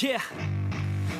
切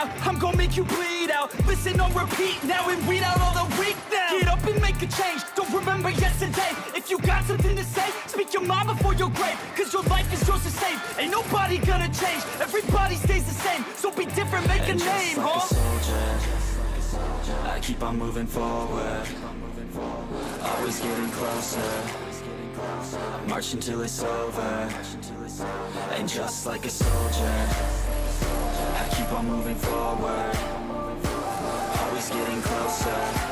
I'm gonna make you bleed out. Listen on repeat now and weed out all the weak now. Get up and make a change. Don't remember yesterday. If you got something to say, speak your mind before your grave. Cause your life is yours to save. Ain't nobody gonna change. Everybody stays the same. So be different, make a And name, just like huh? a soldier, I keep on moving forward. Always getting closer. March until it's over. And just like a soldier, on moving forward. Always getting closer.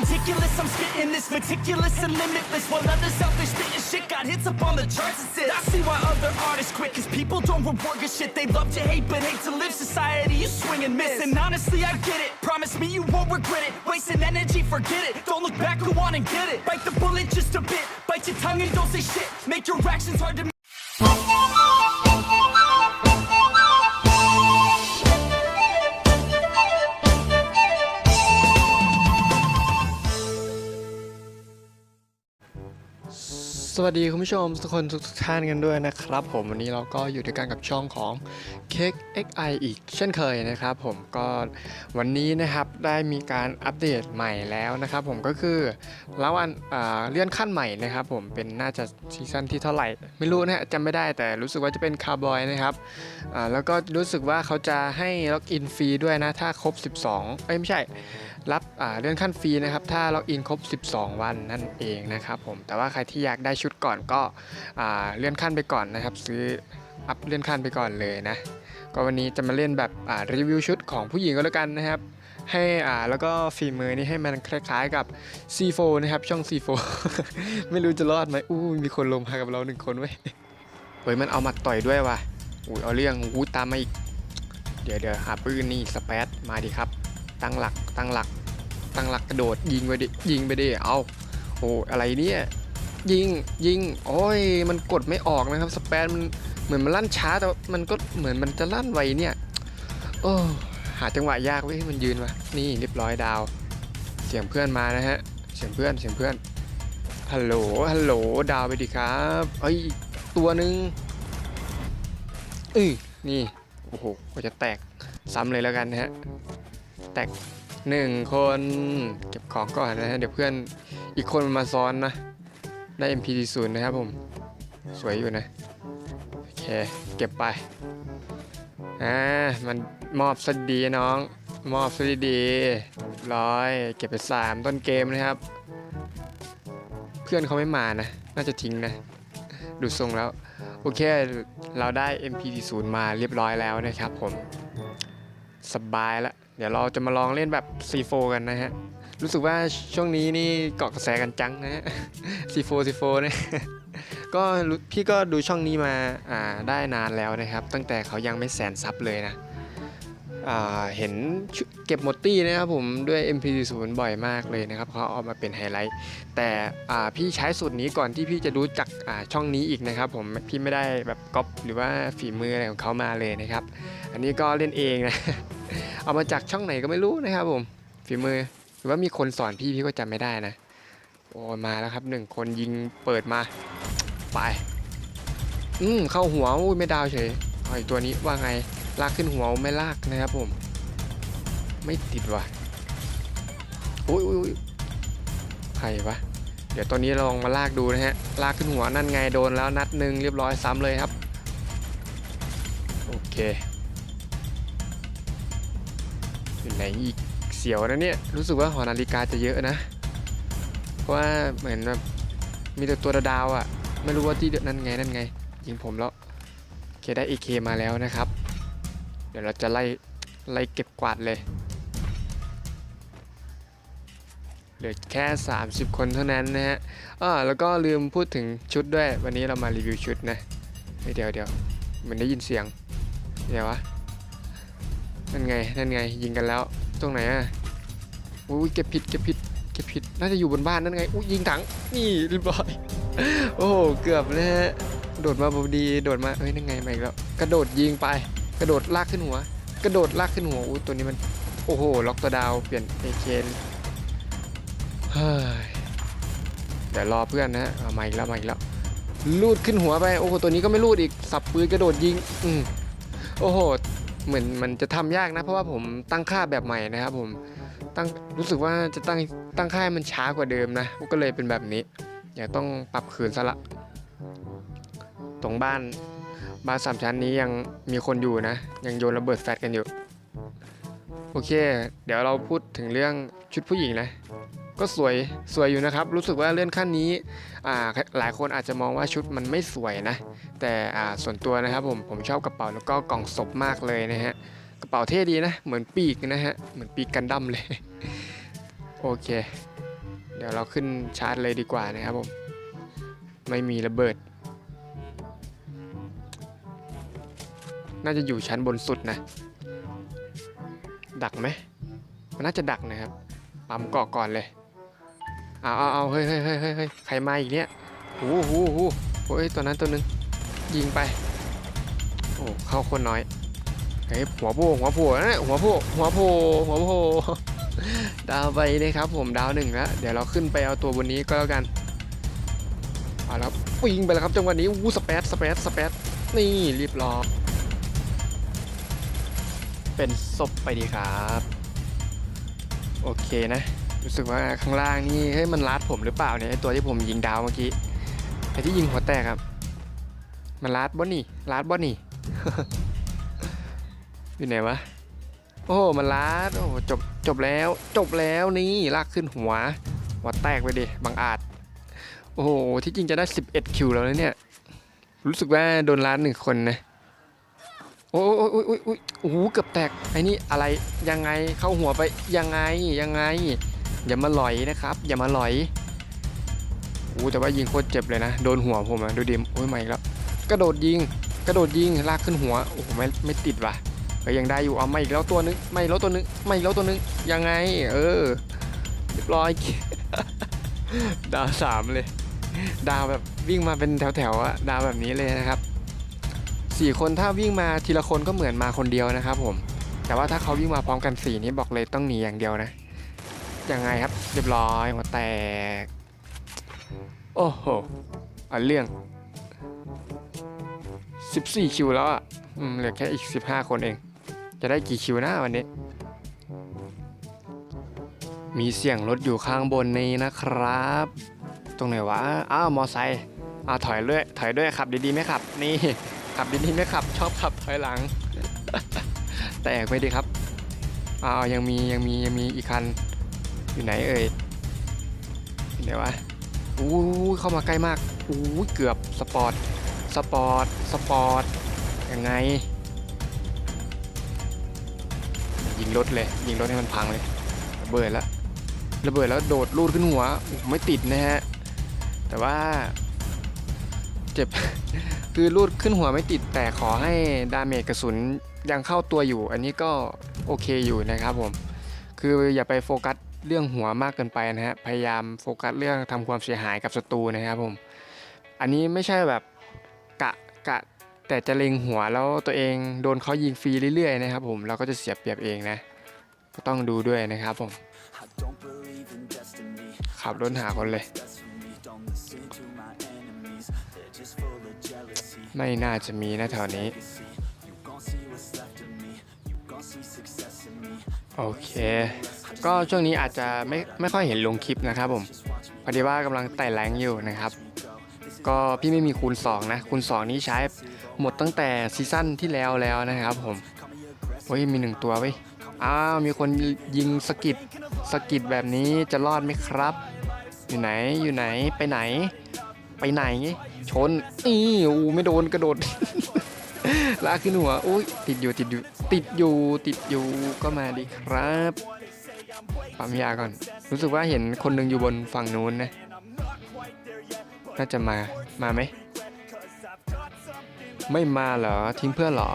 Ridiculous, I'm spitting this meticulous and limitless While others out there spitting shit got hits up on the charts and I see why other artists quit Cause people don't reward good shit. They love to hate but hate to live. Society you swing and miss. And honestly I get it. Promise me you won't regret it. Wasting energy, forget it. Don't look back, go on and get it. Bite the bullet just a bit. Bite your tongue and don't say shit. Make your actions hard to สวัสดีคุณผู้ชมทุกคนทุกท่านกันด้วยนะครับ ผมวันนี้เราก็อยู่ด้วยกันกับช่องของ Cake XI อีกเช่นเคยนะครับ ผมก็วันนี้นะครับได้มีการอัปเดตใหม่แล้วนะครับ ผมก็คือแล้วอันอ่าเลื่อนขั้นใหม่นะครับ ผมเป็นน่าจะซีซั่นที่เท่าไหร่ ไม่รู้นะฮะจำไม่ได้แต่รู้สึกว่าจะเป็นคาร์บอยนะครับแล้วก็รู้สึกว่าเขาจะให้ล็อกอินฟรีด้วยนะถ้าครบ 12เอ้ยไม่ใช่รับเลื่อนขั้นฟรีนะครับถ้าล็อกอินครบ 12 วันนั่นเองนะครับ ผมแต่ว่าใครที่อยากได้ชดก่อนก็เลื่อนขั้นไปก่อนนะครับ ซื้ออัพเลื่อนขั้นไปก่อนเลยนะก็วันนี้จะมาเล่นแบบรีวิวชุดของผู้หญิงก็แล้วกันนะครับ ให้อ่าแล้วก็ฝีมือนี่ให้มันคล้ายๆกับ C4 นะครับ ช่อง C4 ไม่รู้จะรอดไหมอู้มีคนลงมากับเราหนึ่งคนเว้ยเฮ้ยมันเอามาต่อยด้วยว่ะอุ้ยเอาเรื่องอู้ตามมาอีก เดี๋ยวเดี๋ยวหาปืนนี่สเปซมาดิครับ ตั้งหลักตั้งหลักตั้งหลักกระโดดยิงไปดิยิงไปดิเอาโอ้อะไรเนี่ย ยิงยิงโอ้ยมันกดไม่ออกนะครับสเปซมันเหมือนมันลั่นช้าแต่มันก็เหมือนมันจะลั่นไวเนี่ยโอ้หาจังหวะยากเว้ยมันยืนมานี่เรียบร้อยดาว เสียงเพื่อนมานะฮะเสียงเพื่อนเสียงเพื่อนฮัลโหลฮัลโหลดาวไปดิครับเอ้ยตัวหนึ่งเอ้ยนี่โอ้โหก็จะแตกซ้ำเลยแล้วกันนะฮะแตกหนึ่งคนเก็บของก่อนนะฮะเดี๋ยวเพื่อนอีกคนมันมาซ้อนนะ ได้ MP40 นะครับผม สวยอยู่นะ โอเค เก็บไป อ่า มันมอบสดีน้อง มอบสดีร้อย เก็บไป 3 ต้นเกมนะครับ เพื่อนเขาไม่มานะ น่าจะทิ้งนะ ดูทรงแล้ว โอเค เราได้ MP40 มาเรียบร้อยแล้วนะครับผม สบายละ เดี๋ยวเราจะมาลองเล่นแบบ C4 กันนะฮะ รู้สึกว่าช่วงนี้นี่เกาะกระแสกันจังนะฮะ C4 C4 เนี่ยก็พี่ก็ดูช่องนี้มาอ่าได้นานแล้วนะครับ ตั้งแต่เขายังไม่แสนซับเลยนะอ่าเห็นเก็บมดตี้นะครับผมด้วย MP40 บ่อยมากเลยนะครับเขาเอามาเป็นไฮไลท์แต่อ่าพี่ใช้สูตรนี้ก่อนที่พี่จะรู้จักอ่าช่องนี้อีกนะครับผมพี่ไม่ได้แบบก๊อปหรือว่าฝีมืออะไรของเขามาเลยนะครับ อันนี้ก็เล่นเองนะ เอามาจากช่องไหนก็ไม่รู้นะครับผมฝีมือหรือว่ามีคนสอนพี่พี่ก็จำไม่ได้นะ โอ้มาแล้วครับหนึ่งคนยิงเปิดมาไปอืมเข้าหัวอุ้ยไม่ดาวเฉยเอาอีกตัวนี้ว่าไงลากขึ้นหัวไม่ลากนะครับผม ไม่ติดว่ะอุ้ยอุ้ยใครวะเดี๋ยวตัวนี้ลองมาลากดูนะฮะลากขึ้นหัวนั่นไงโดนแล้วนัดหนึ่งเรียบร้อยซ้ำเลยครับ โอเค อยู่ไหนอีกเสียวนะเนี่ย รู้สึกว่าหอนาฬิกาจะเยอะนะ เพราะว่าเหมือนแบบมีแต่ตัวดาวๆอะ ไม่รู้ว่าที่นั่นไงนั่นไง ยิงผมแล้วเคได้ AK มาแล้วนะครับ เดี๋ยวเราจะไล่ไล่เก็บกวาดเลยเหลือแค่ 30 คนเท่านั้นนะฮะอ่าแล้วก็ลืมพูดถึงชุดด้วย วันนี้เรามารีวิวชุดนะ เดี๋ยวเดี๋ยวเหมือนได้ยินเสียงเดี๋ยววะ นั่นไงนั่นไง ยิงกันแล้ว ตรงไหนอะอุ้ยเก็บผิดเก็บผิดเก็บผิดน่าจะอยู่บนบ้านนั่นไงอุ้ยยิงถังนี่เรียบร้อยโอ้โหเกือบเลยฮะโดดมาพอดีโดดมาเฮ้ยนั่นไงมาอีกแล้วกระโดดยิงไป กระโดดลากขึ้นหัว กระโดดลากขึ้นหัวอุ้ยตัวนี้มันโอ้โหล็อกตัวดาวเปลี่ยนเอเคนเฮ้ยเดี๋ยวรอเพื่อนนะฮะเอามาอีกแล้วมาอีกแล้วลูดขึ้นหัวไปโอ้โหตัวนี้ก็ไม่ลูดอีกสับปืนกระโดดยิงอืมโอ้โห เหมือนมันจะทำยากนะ เพราะว่าผมตั้งค่าแบบใหม่นะครับ ผมตั้งรู้สึกว่าจะตั้งตั้งค่ามันช้ากว่าเดิมนะ ก็เลยเป็นแบบนี้อย่าต้องปรับคืนซะละ ตรงบ้านบ้านสามชั้นนี้ยังมีคนอยู่นะ ยังโยนระเบิดแฟลกันอยู่ โอเค เดี๋ยวเราพูดถึงเรื่องชุดผู้หญิงนะ ก็สวยสวยอยู่นะครับ รู้สึกว่าเลื่อนขั้นนี้หลายคนอาจจะมองว่าชุดมันไม่สวยนะ แต่ส่วนตัวนะครับผมผมชอบกระเป๋าแล้วก็กล่องศพมากเลยนะฮะกระเป๋าเท่ดีนะ เหมือนปีกนะฮะเหมือนปีกกันดั้มเลยโอเค เดี๋ยวเราขึ้นชาร์จเลยดีกว่านะครับผมไม่มีระเบิด น่าจะอยู่ชั้นบนสุดนะ ดักไหมมันน่าจะดักนะครับปั๊มเกาะก่อนเลย เอาเอาเอาเฮ้ยเฮ้ยเฮ้ยเฮ้ยใครมาอีกเนี่ยโอ้โหโอ้โอ้ยตัวนั้นตัวนึงยิงไป โอ้เข้าคนน้อยเฮ้ยหัวโผล่หัวโผล่นหัวโผล่หัวโผล่หัวโผล่ดาวไปนะครับผมดาวหนึ่งแล้วเดี๋ยวเราขึ้นไปเอาตัวบนนี้ก็แล้วกันเอาแล้ววิ่งไปแล้วครับจังหวะนี้วูสเปซสเปซสเปซนี่รีบรอเป็นศพไปดีครับ โอเคนะ รู้สึกว่าข้างล่างนี่เฮ้ยมันลัดผมหรือเปล่าเนี่ยตัวที่ผมยิงดาวเมื่อกี้ไอที่ยิงหัวแตกครับ มันลัดบ่นี่ลัดบ่นี่อยู่ไหนวะโอ้มันลัดโอ้จบจบแล้ว จบแล้วนี่ลากขึ้นหัวหัวแตกไปดิบังอาจ โอ้โหที่จริงจะได้ 11 คิวแล้วนะเนี่ย รู้สึกว่าโดนล้านหนึ่งคนนะโอ้ยโอ้ยโอ้ยโอ้ยโอ้ยโอ้โหเกือบแตกไอ้นี่อะไรยังไงเข้าหัวไปยังไงยังไง อย่ามาหลอยนะครับ อย่ามาหลอยโอ้แต่ว่ายิงโคตรเจ็บเลยนะ โดนหัวผมอะดูดิมโอ้ยไม่แล้วกระโดดยิง กระโดดยิงลากขึ้นหัวโอ้โหไม่ไม่ติดว่ะก็ยังได้อยู่เอามาอีกแล้วตัวนึงไม่แล้วตัวนึงไม่แล้วตัวนึงยังไง เออเรียบร้อยดาวสามเลย ดาวแบบวิ่งมาเป็นแถวๆอะดาวแบบนี้เลยนะครับสี่คนถ้าวิ่งมาทีละคนก็เหมือนมาคนเดียวนะครับผมแต่ว่าถ้าเขาวิ่งมาพร้อมกันสี่นี้บอกเลยต้องหนีอย่างเดียวนะ ยังไงครับ เรียบร้อยหัวแตก โอ้โหเอาเรื่อง 14 คิวแล้วอะอืมเหลือแค่อีก 15 คนเอง จะได้กี่คิวนะวันนี้ มีเสียงรถอยู่ข้างบนนี้นะครับ ตรงไหนวะ อ้าวมอไซค์อ้าวถอยด้วย ถอยด้วยขับดีๆไหมขับ นี่ขับดีๆไหมขับ ชอบขับถอยหลัง แตกไปดีครับอ้าวยังมียังมียังมีอีกคัน อยู่ไหนเอ่ยอยู่ไหนวะอู้เข้ามาใกล้มากอู้เกือบสปอร์ตสปอร์ตสปอร์ตยังไง ยิงรถเลย ยิงรถให้มันพังเลยระเบิดแล้วระเบิดแล้วโดดลูดขึ้นหัวไม่ติดนะฮะแต่ว่าเจ็บคือลูดขึ้นหัวไม่ติดแต่ขอให้ดาเมจกระสุนยังเข้าตัวอยู่ อันนี้ก็โอเคอยู่นะครับผม คืออย่าไปโฟกัส เรื่องหัวมากเกินไปนะฮะ พยายามโฟกัสเรื่องทำความเสียหายกับศัตรูนะครับผม อันนี้ไม่ใช่แบบกะกะแต่จะเล็งหัวแล้วตัวเองโดนเขายิงฟรีเรื่อยๆนะครับผมเราก็จะเสียเปรียบเองนะ ก็ต้องดูด้วยนะครับผม ขับรถหาคนเลย ไม่น่าจะมีนะแถวนี้ โอเค ก็ช่วงนี้อาจจะไม่ไม่ค่อยเห็นลงคลิปนะครับผมพอดีว่ากำลังไต่แรงอยู่นะครับ ก็พี่ไม่มีคูณ 2 นะ คูณ 2 นี้ใช้หมดตั้งแต่ซีซั่นที่แล้วแล้วนะครับผมโอ้ยมีหนึ่งตัวเว้ยอ้าวมีคนยิงสกิดสกิดแบบนี้จะรอดไหมครับ อยู่ไหนอยู่ไหนไปไหน ไปไหน ชนนี่อูไม่โดนกระโดดลากขึ้นหัวอุ้ยติดอยู่ติดอยู่ ติดอยู่ติดอยู่ก็มาดีครับ ปั๊มยาก่อน รู้สึกว่าเห็นคนหนึ่งอยู่บนฝั่งนู้นนะ น่าจะมา มาไหม ไม่มาเหรอ ทิ้งเพื่อนเหรอ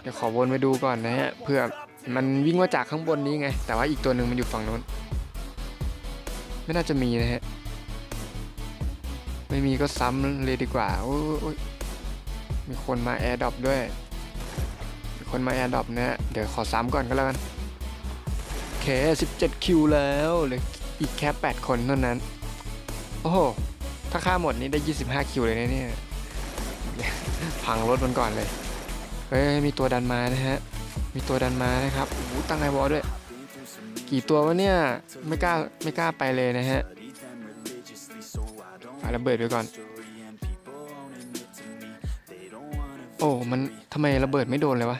เดี๋ยวขอวนไปดูก่อนนะฮะ เพื่อมันวิ่งมาจากข้างบนนี้ไง แต่ว่าอีกตัวหนึ่งมันอยู่ฝั่งนู้น ไม่น่าจะมีนะฮะ ไม่มีก็ซ้ำเลยดีกว่า โอ้ยมีคนมาแอร์ดรอปด้วย มีคนมาแอร์ดรอปนะฮะ เดี๋ยวขอซ้ำก่อนก็แล้วกัน เค 17 คิวแล้วเหลยอีกแค่ 8 คนเท่านั้น โอ้โห ถ้าฆ่าหมดนี้ได้ 25 คิวเลยนะเนี่ย พังรถมันก่อนเลย เฮ้ย มีตัวดันมานะฮะ มีตัวดันมานะครับโอ้โหตั้งไอวอลด้วย กี่ตัววะเนี่ย ไม่กล้า ไม่กล้าไปเลยนะฮะปาระเบิดไปก่อน โอ้ มันทำไมระเบิดไม่โดนเลยวะ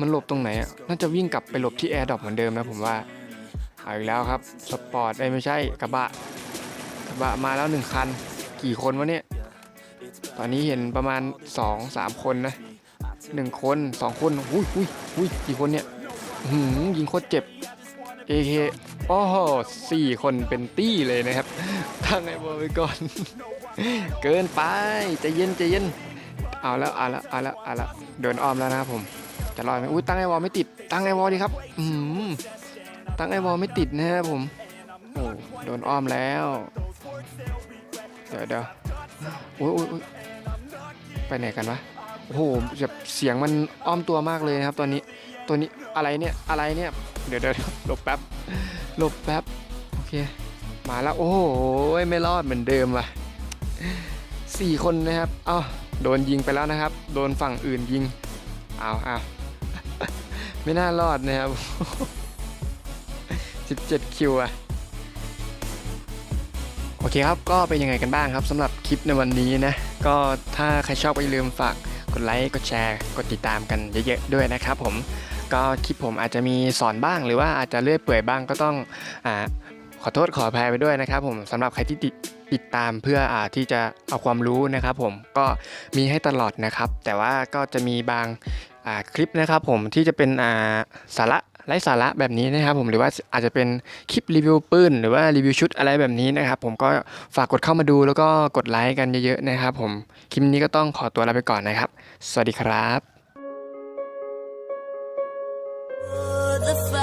มันหลบตรงไหนอะน่าจะวิ่งกลับไปหลบที่แอร์ดรอปเหมือนเดิมนะผมว่าเอาอีกแล้วครับสปอร์ตไอ้ไม่ใช่กระบะกระบะมาแล้วหนึ่งคัน กี่คนวะเนี่ยตอนนี้เห็นประมาณ 2-3 คนนะหนึ่งคนสองคนอุ้ยอุ้ยอุ้ยกี่คนเนี่ยหืมยิงโคตรเจ็บ AK โอ้โหสี่คนเป็นตี้เลยนะครับตั้งไอ้บอลไปก่อน เกินไปใจเย็นใจเย็น เอาแล้วเอาแล้วเอาแล้วเอาแล้วเดินอ้อมแล้วนะครับผม จะรอดไหมอุ้ยตั้งไอวอลไม่ติด ตั้งไอวอลดีครับ อืมตั้งไอวอลไม่ติดนะครับผม โอ้โดนอ้อมแล้ว เดี๋ยวเดี๋ยวโอ้ยโอ้ยโอ้ยไปไหนกันวะ โอ้โหแบบเสียงมันอ้อมตัวมากเลยนะครับ ตอนนี้ ตัวนี้อะไรเนี่ย อะไรเนี่ย เดี๋ยวเดี๋ยวหลบแป๊บ หลบแป๊บ โอเค มาแล้ว โอ้โห ไม่รอดเหมือนเดิมว่ะสี่คนนะครับ เอ้า โดนยิงไปแล้วนะครับ โดนฝั่งอื่นยิง เอาเอา ไม่น่ารอดนะครับ 17 คิวอะโอเคครับ ก็เป็นยังไงกันบ้างครับสำหรับคลิปในวันนี้นะ ก็ถ้าใครชอบก็อย่าลืมฝากกดไลค์ กดแชร์ กดติดตามกันเยอะๆด้วยนะครับผม ก็คลิปผมอาจจะมีสอนบ้างหรือว่าอาจจะเลื่อยเปื่อยบ้างก็ต้องอขอโทษขออภัยไปด้วยนะครับผมสำหรับใครที่ติดติดตามเพื่ออที่จะเอาความรู้นะครับผมก็มีให้ตลอดนะครับ แต่ว่าก็จะมีบาง คลิปนะครับผมที่จะเป็นาสาระไร้สาระแบบนี้นะครับผมหรือว่าอาจจะเป็นคลิปรีวิวปืนหรือว่ารีวิวชุดอะไรแบบนี้นะครับผมก็ฝากกดเข้ามาดูแล้วก็กดไลค์กันเยอะๆนะครับผมคลิปนี้ก็ต้องขอตัวลาไปก่อนนะครับ สวัสดีครับ the.